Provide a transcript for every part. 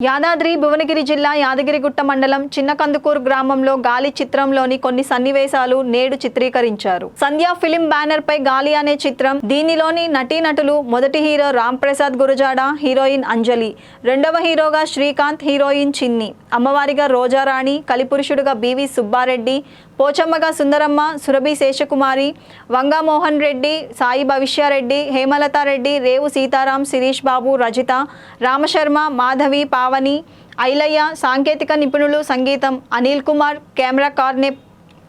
యాదాద్రి భువనగిరి జిల్లా యాదగిరిగుట్ట మండలం చిన్నకందుకూరు గ్రామంలో గాలి చిత్రంలోని కొన్ని సన్నివేశాలు నేడు చిత్రీకరించారు. సంధ్యా ఫిలిం బ్యానర్ పై గాలి అనే చిత్రం దీనిలోని నటీనటులు మొదటి హీరో రామ్ ప్రసాద్ గురజాడ హీరోయిన్ అంజలి రెండవ హీరోగా శ్రీకాంత్ హీరోయిన్ చిన్ని అమ్మవారిగా రోజారాణి కలిపురుషుడుగా బివి సుబ్బారెడ్డి పోచమ్మగా సుందరమ్మ సురభి శేషకుమారి వంగమోహన్ రెడ్డి సాయి భవిష్యారెడ్డి హేమలతారెడ్డి రేవు సీతారాం శిరీష్ బాబు రజిత రామశర్మ మాధవి పావని ఐలయ్య సాంకేతిక నిపుణులు సంగీతం Anil Kumar camera Karne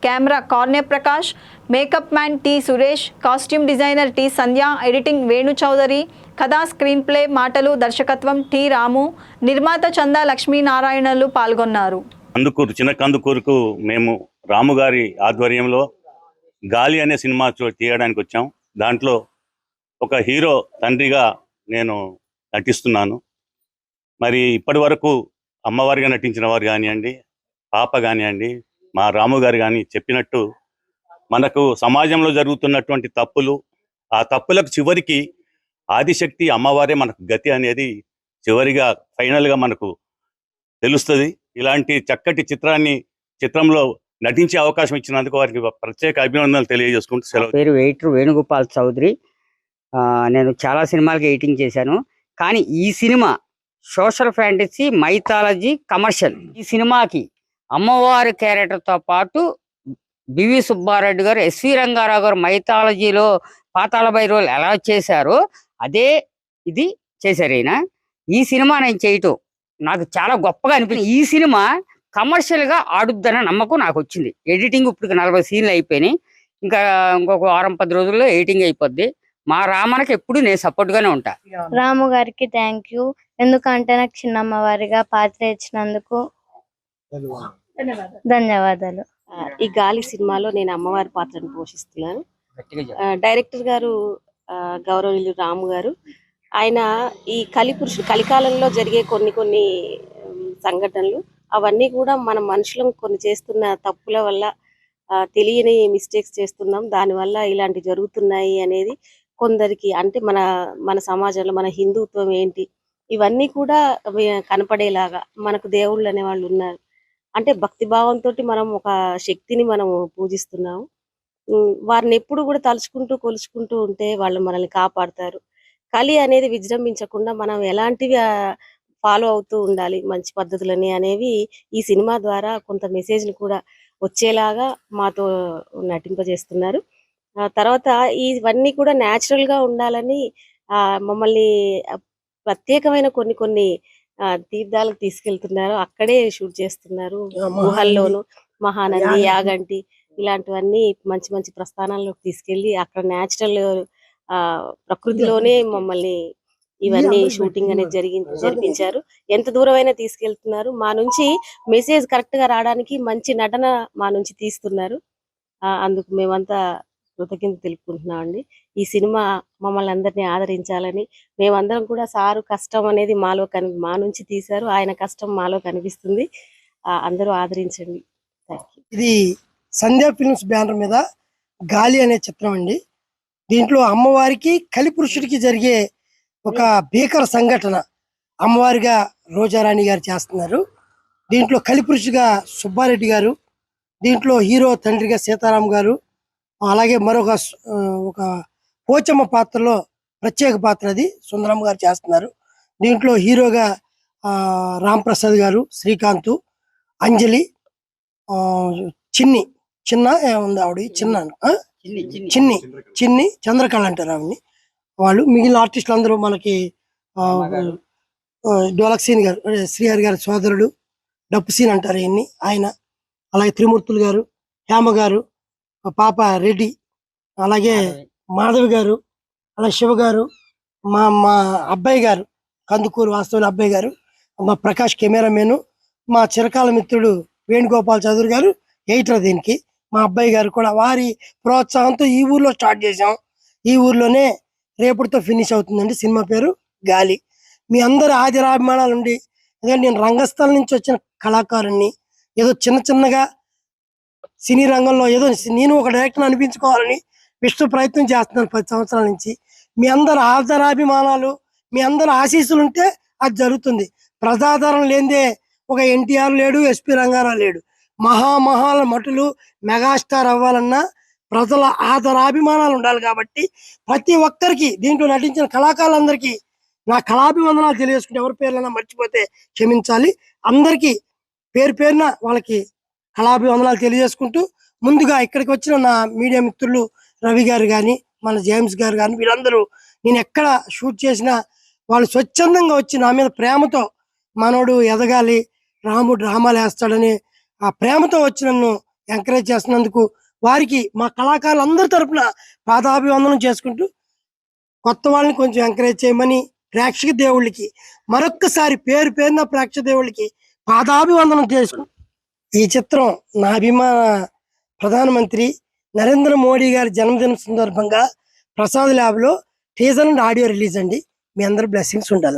camera Karne Prakash makeup man T Suresh costume designer T Sandhya editing Venu Chowdary కథా స్క్రీన్ ప్లే మాటలు దర్శకత్వం టి రాము నిర్మాత చందా లక్ష్మీనారాయణలు పాల్గొన్నారు. కందుకూరు చిన్న కందుకూరుకు మేము రాముగారి ఆధ్వర్యంలో గాలి అనే సినిమా చూ- తీయడానికి వచ్చాం. దాంట్లో ఒక హీరో తండ్రిగా నేను నటిస్తున్నాను. మరి ఇప్పటి వరకు అమ్మవారిగా నటించిన వారు కానివ్వండి పాప కానివ్వండి మా రాము గారు కానీ చెప్పినట్టు మనకు సమాజంలో జరుగుతున్నటువంటి తప్పులు ఆ తప్పులకు చివరికి ఆదిశక్తి అమ్మవారే మనకు గతి అనేది చివరిగా ఫైనల్గా మనకు తెలుస్తుంది. ఇలాంటి చక్కటి చిత్రాన్ని చిత్రంలో నటించే అవకాశం ఇచ్చినందుకు వారికి ప్రత్యేక అభినందనలు తెలియజేసుకుంటూ సెలవు. పేరు వెయిటర్ వేణుగోపాల్ చౌదరి. నేను చాలా సినిమాలకి ఎడిటింగ్ చేశాను. కానీ ఈ cinema social fantasy mythology commercial ఈ సినిమాకి అమ్మవారి క్యారెక్టర్తో పాటు బివి సుబ్బారెడ్డి గారు ఎస్వి రంగారావు గారు మైథాలజీలో పాతాళ భైరవులు ఎలా చేశారో అదే ఇది చేశారు ఈయన. ఈ సినిమా నేను చేయటం నాకు చాలా గొప్పగా అనిపించింది. ఈ సినిమా కమర్షియల్గా ఆడుద్దన్న నమ్మకం నాకు వచ్చింది ఎడిటింగ్ ఇప్పుడు నలభై సీన్లు అయిపోయినాయి. ఇంకా ఇంకొక వారం పది రోజుల్లో ఎడిటింగ్ అయిపోద్ది. మా రామనకి ఎప్పుడు నేను సపోర్ట్ గానే ఉంటా. రాము గారికి థ్యాంక్ యూ. ఎందుకంటే నాకు చిన్నమ్మవారిగా పాత్ర ఇచ్చినందుకు ధన్యవాదాలు. ఈ గాలి సినిమాలో నేను అమ్మవారి పాత్రను పోషిస్తున్నాను. డైరెక్టర్ గారు ఆ, గౌరవనీయులు రాము గారు ఆయన ఈ కలిపురుషుడు కలికాలంలో జరిగే కొన్ని కొన్ని సంఘటనలు అవన్నీ కూడా మన మనుషులం కొన్ని చేస్తున్న తప్పుల వల్ల తెలియని మిస్టేక్స్ చేస్తున్నాం. దానివల్ల ఇలాంటి జరుగుతున్నాయి అనేది కొందరికి అంటే మన మన సమాజంలో మన హిందుత్వం ఏంటి ఇవన్నీ కూడా కనపడేలాగా మనకు దేవుళ్ళు అనే వాళ్ళు ఉన్నారు. అంటే భక్తి భావంతో మనం ఒక శక్తిని మనం పూజిస్తున్నాము. వారిని ఎప్పుడు కూడా తలుచుకుంటూ కొలుచుకుంటూ ఉంటే వాళ్ళు మనల్ని కాపాడతారు. కలి అనేది విజృంభించకుండా మనం ఎలాంటివి ఫాలో అవుతూ ఉండాలి మంచి పద్ధతులని అనేవి ఈ సినిమా ద్వారా కొంత మెసేజ్ని కూడా వచ్చేలాగా మాతో నటింపజేస్తున్నారు. తర్వాత ఇవన్నీ కూడా న్యాచురల్గా ఉండాలని ఆ మమ్మల్ని ప్రత్యేకమైన కొన్ని కొన్ని తీర్థాలకు తీసుకెళ్తున్నారు. అక్కడే షూట్ చేస్తున్నారు. గుహల్లోను మహానంది యాగంటి. ఇలాంటివన్నీ మంచి మంచి ప్రస్థానాల్లోకి తీసుకెళ్ళి అక్కడ న్యాచురల్ ప్రకృతిలోనే మమ్మల్ని ఇవన్నీ షూటింగ్ అనేది జరిగి జరిపించారు. ఎంత దూరమైనా తీసుకెళ్తున్నారు. మా నుంచి మెసేజ్ కరెక్ట్గా రావడానికి మంచి నటన మా నుంచి తీస్తున్నారు. ఆ, అందుకు మేమంతా కృతజ్ఞత తెలుపుకుంటున్నాం అండి. ఈ సినిమా మమ్మల్ని అందరినీ ఆదరించాలని మేమందరం కూడా సారు కష్టం అనేది మాలో కని మా నుంచి తీశారు. ఆయన కష్టం మాలో కనిపిస్తుంది. అందరూ ఆదరించండి. ఇది సంధ్యా ఫిల్మ్స్ బ్యానర్ మీద గాలి అనే చిత్రం అండి. దీంట్లో అమ్మవారికి కలిపురుషుడికి జరిగే ఒక భీకర సంఘటన అమ్మవారిగా రోజారాణి గారు చేస్తున్నారు. దీంట్లో కలిపురుషుగా సుబ్బారెడ్డి గారు దీంట్లో హీరో తండ్రిగా సీతారాం గారు అలాగే మరొక ఒక పోచమ్మ పాత్రలో ప్రత్యేక పాత్ర అది సుందరం గారు చేస్తున్నారు. దీంట్లో హీరోగా ఆ, రామ్ ప్రసాద్ గారు శ్రీకాంత్ అంజలి చిన్ని చిన్న ఏముంది ఆవిడ చిన్న? చిన్ని చిన్ని చంద్రకళ అంటారు ఆవిడ్ని. వాళ్ళు మిగిలిన ఆర్టిస్టులు అందరూ మనకి ఆ, ఆ, డోలక్ సీన్ గారు శ్రీహరి గారి సోదరుడు డప్పు సీన్ అంటారు ఈయన్ని ఆయన అలాగే త్రిమూర్తులు గారు హేమ గారు పాప రెడ్డి అలాగే మాధవి. గారు అలాగే శివ గారు మా మా అబ్బాయి గారు కందుకూరు వాస్తవుల అబ్బాయి గారు మా ప్రకాష్ కెమెరామెన్ మా చిరకాల మిత్రుడు వేణుగోపాల్ చౌదరి గారు ఎయిటర్ దీనికి మా అబ్బాయి గారు కూడా వారి ప్రోత్సాహంతో ఈ ఊర్లో స్టార్ట్ చేసాం ఈ ఊర్లోనే రేపటితో ఫినిష్ అవుతుందండి సినిమా పేరు గాలి. మీ అందరి ఆదిరాభిమానాలు ఉండి ఎందుకంటే నేను రంగస్థలం నుంచి వచ్చిన కళాకారుణ్ణి ఏదో చిన్న చిన్నగా సినీ రంగంలో ఏదో నేను ఒక డైరెక్టర్ అనిపించుకోవాలని విష్ణు ప్రయత్నం చేస్తున్నాను పది సంవత్సరాల నుంచి. మీ అందరి ఆదరాభిమానాలు మీ అందరి ఆశీస్సులు ఉంటే అది జరుగుతుంది. ప్రజాదరణ లేనిదే ఒక ఎన్టీఆర్ లేడు ఎస్పి రంగారావు లేడు. మహామహాల మటులు మెగాస్టార్ అవ్వాలన్నా ప్రజల ఆదరాభిమానాలు ఉండాలి కాబట్టి ప్రతి ఒక్కరికి దీంట్లో నటించిన కళాకారులందరికీ నా కళాభివందనాలు తెలియజేసుకుంటే ఎవరి పేర్లైనా మర్చిపోతే క్షమించాలి. అందరికీ పేరు పేరున వాళ్ళకి కళాభివందనాలు తెలియజేసుకుంటూ ముందుగా ఇక్కడికి వచ్చిన నా మీడియా మిత్రులు రవి గారు కానీ మన జేమ్స్ గారు కానీ వీళ్ళందరూ నేను ఎక్కడ షూట్ చేసినా వాళ్ళు స్వచ్ఛందంగా వచ్చి నా మీద ప్రేమతో మనోడు ఎదగాలి రాముడు డ్రామాలు వేస్తాడని ఆ ప్రేమతో వచ్చి నన్ను ఎంకరేజ్ చేస్తున్నందుకు వారికి మా కళాకారులందరి తరపున పాదాభివందనం చేసుకుంటూ కొత్త వాళ్ళని కొంచెం ఎంకరేజ్ చేయమని ప్రేక్షక దేవుళ్ళకి మరొక్కసారి పేరు పేరున ప్రేక్షక దేవుళ్ళకి పాదాభివందనం చేసుకుంటూ ఈ చిత్రం నా అభిమాన ప్రధానమంత్రి నరేంద్ర మోడీ గారి జన్మదిన సందర్భంగా ప్రసాద్ ల్యాబ్లో టీజర్ అండ్ ఆడియో రిలీజ్ అండి. మీ అందరు బ్లెస్సింగ్స్ ఉండాలి.